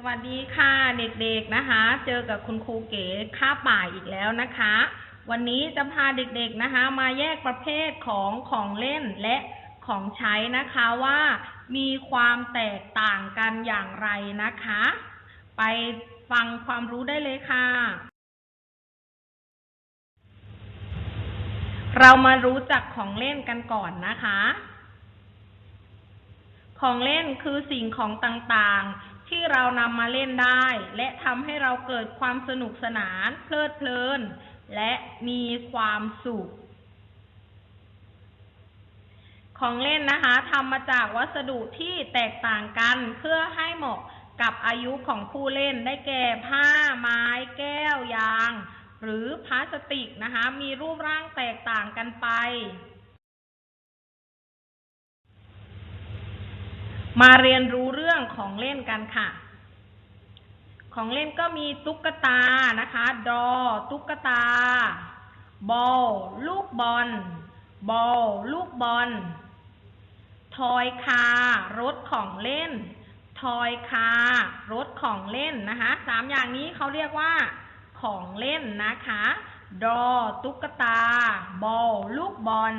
สวัสดีค่ะเด็กๆนะคะ เจอกับคุณครูเก๋ค่าบบ่ายอีกแล้วนะคะ วันนี้จะพาเด็กๆนะคะ มาแยกประเภทของของเล่นและของใช้นะคะว่ามีความแตกต่างกันอย่างไรนะคะ ไปฟังความรู้ได้เลยค่ะ เรามารู้จักของเล่นกันก่อนนะคะ ของเล่นคือสิ่งของต่างๆ ที่เรานำมาเล่นได้ และทำให้เราเกิดความสนุกสนาน เพลิดเพลิน และมีความสุข ของเล่นนะคะทำมาจากวัสดุที่แตกต่างกันเพื่อให้เหมาะกับอายุของผู้เล่นได้แก่ผ้าไม้แก้วยาง หรือพลาสติกนะคะ มีรูปร่างแตกต่างกันไป มาเรียนรู้เรื่องของเล่นกันค่ะ ของเล่นก็มีตุ๊กตานะคะ ดอ ตุ๊กตา บอล ลูกบอล บอล ลูกบอล ทอยคา รถของเล่น ทอยคา รถของเล่นนะคะ สามอย่างนี้เขาเรียกว่า ของเล่นนะคะ ดอ ตุ๊กตา บอล ลูกบอล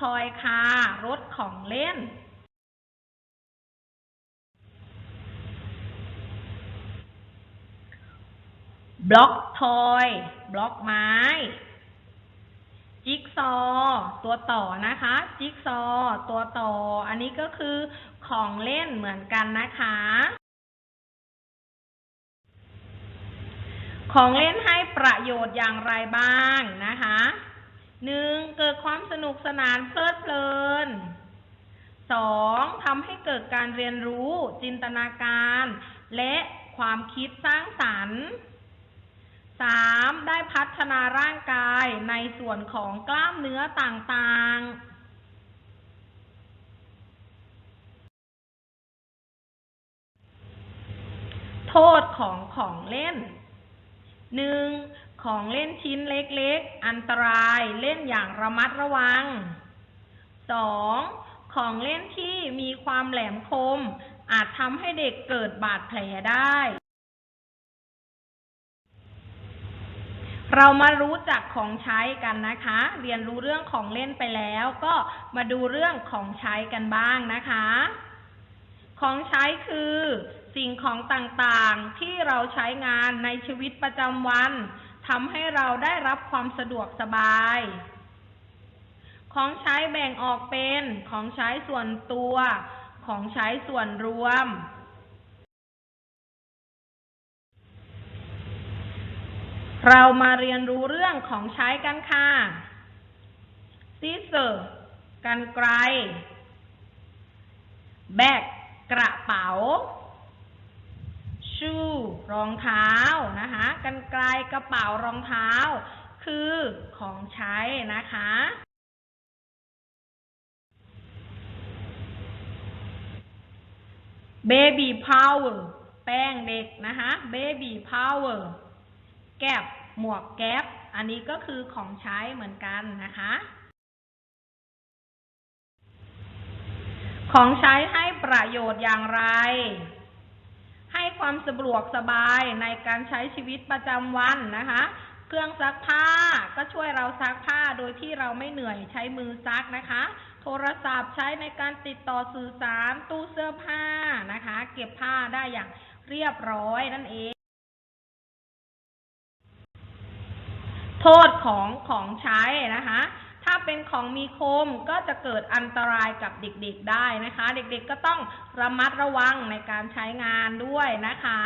ทอยคา รถของเล่น บล็อกทอยบล็อกไม้ จิ๊กซอว์ตัวต่อนะคะ จิ๊กซอว์ตัวต่อ อันนี้ก็คือของเล่นเหมือนกันนะคะ ของเล่นให้ประโยชน์อย่างไรบ้างนะคะหนึ่งเกิดความสนุกสนานเพลิดเพลินสองทำให้เกิดการเรียนรู้จินตนาการ และความคิดสร้างสรรค์ สามได้พัฒนาร่างกายในส่วนของกล้ามเนื้อต่างๆโทษของของเล่นหนึ่งของเล่นชิ้นเล็กๆ อันตรายเล่นอย่างระมัดระวังสองของเล่นที่มีความแหลมคม อาจทำให้เด็กเกิดบาดแผลได้ เรามารู้จักของใช้กันนะคะ เรียนรู้เรื่องของเล่นไปแล้ว ก็มาดูเรื่องของใช้กันบ้างนะคะ ของใช้คือสิ่งของต่างๆที่เราใช้งานในชีวิตประจำวันทำให้เราได้รับความสะดวกสบาย ของใช้แบ่งออกเป็นของใช้ส่วนตัว ของใช้ส่วนรวม เรามาเรียนรู้เรื่องของใช้กันค่ะซีเซอร์กันไกรแบกกระเป๋าชูรองเท้านะคะกันไกลกระเป๋ารองเท้า คือของใช้นะคะเบบี้พาวเวอร์แป้งเด็กนะคะเบบี้พาวเวอร์ แก็บหมวกแก๊ปอันนี้ก็คือของใช้เหมือนกันนะคะ ของใช้ให้ประโยชน์อย่างไร ให้ความสะดวกสบายในการใช้ชีวิตประจำวันนะคะ เครื่องซักผ้าก็ช่วยเราซักผ้าโดยที่เราไม่เหนื่อยใช้มือซักนะคะ โทรศัพท์ใช้ในการติดต่อสื่อสารตู้เสื้อผ้านะคะ เก็บผ้าได้อย่างเรียบร้อยนั่นเอง โทษของของใช้นะคะ ถ้าเป็นของมีคมก็จะเกิดอันตรายกับเด็กๆได้นะคะ เด็กๆก็ต้องระมัดระวังในการใช้งานด้วยนะคะ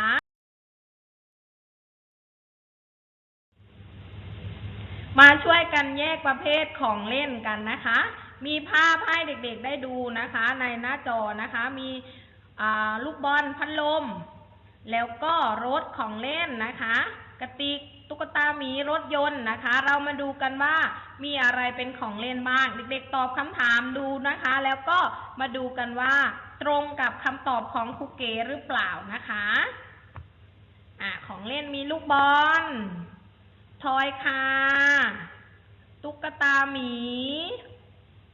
มาช่วยกันแยกประเภทของเล่นกันนะคะ มีภาพให้เด็กๆได้ดูนะคะ ในหน้าจอนะคะ มีลูกบอลพัดลม แล้วก็รถของเล่นนะคะ กระติก หมีรถยนต์นะคะ เรามาดูกันว่ามีอะไรเป็นของเล่นบ้าง เด็กๆตอบคำถามดูนะคะ แล้วก็มาดูกันว่า ตรงกับคำตอบของครูเก๋หรือเปล่านะคะอ่าของเล่นมีลูกบอลทอยคาตุ๊กตาหมี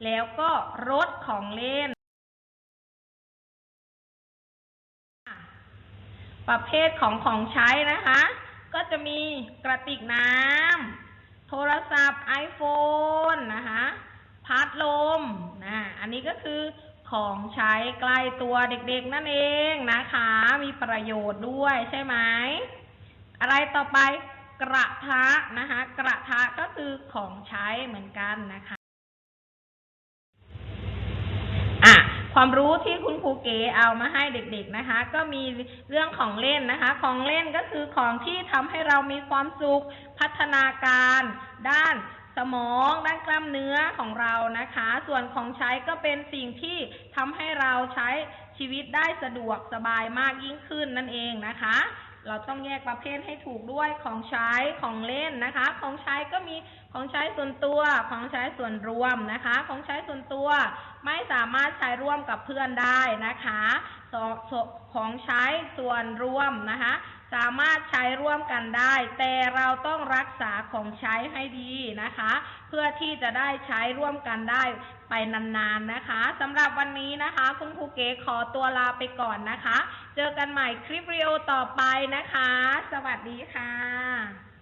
แล้วก็รถของเล่น ประเภทของของใช้นะคะ ก็จะมีกระติกน้ำโทรศัพท์ iPhone นะคะพัดลมนะอันนี้ก็คือของใช้ใกล้ตัวเด็กๆนั่นเองนะคะ มีประโยชน์ด้วยใช่ไหม อะไรต่อไปกระทะนะคะ กระทะก็คือของใช้เหมือนกันนะคะ อะ ความรู้ที่คุณครูเก๋เอามาให้เด็กๆนะคะ ก็มีเรื่องของเล่นนะคะ ของเล่นก็คือของที่ทำให้เรามีความสุข พัฒนาการ ด้านสมองด้านกล้ามเนื้อของเรานะคะ ส่วนของใช้ก็เป็นสิ่งที่ทำให้เราใช้ชีวิตได้สะดวกสบายมากยิ่งขึ้นนั่นเองนะคะ เราต้องแยกประเภทให้ถูกด้วยของใช้ของเล่นนะคะ ของใช้ก็มีของใช้ส่วนตัว ของใช้ส่วนรวมนะคะ ของใช้ส่วนตัว ไม่สามารถใช้ร่วมกับเพื่อนได้นะคะของใช้ส่วนรวมนะคะ สามารถใช้ร่วมกันได้ แต่เราต้องรักษาของใช้ให้ดีนะคะ เพื่อที่จะได้ใช้ร่วมกันได้ไปนานๆนะคะสำหรับวันนี้นะคะ คุณครูเก๋ขอตัวลาไปก่อนนะคะ เจอกันใหม่คลิปวิดีโอต่อไปนะคะ สวัสดีค่ะ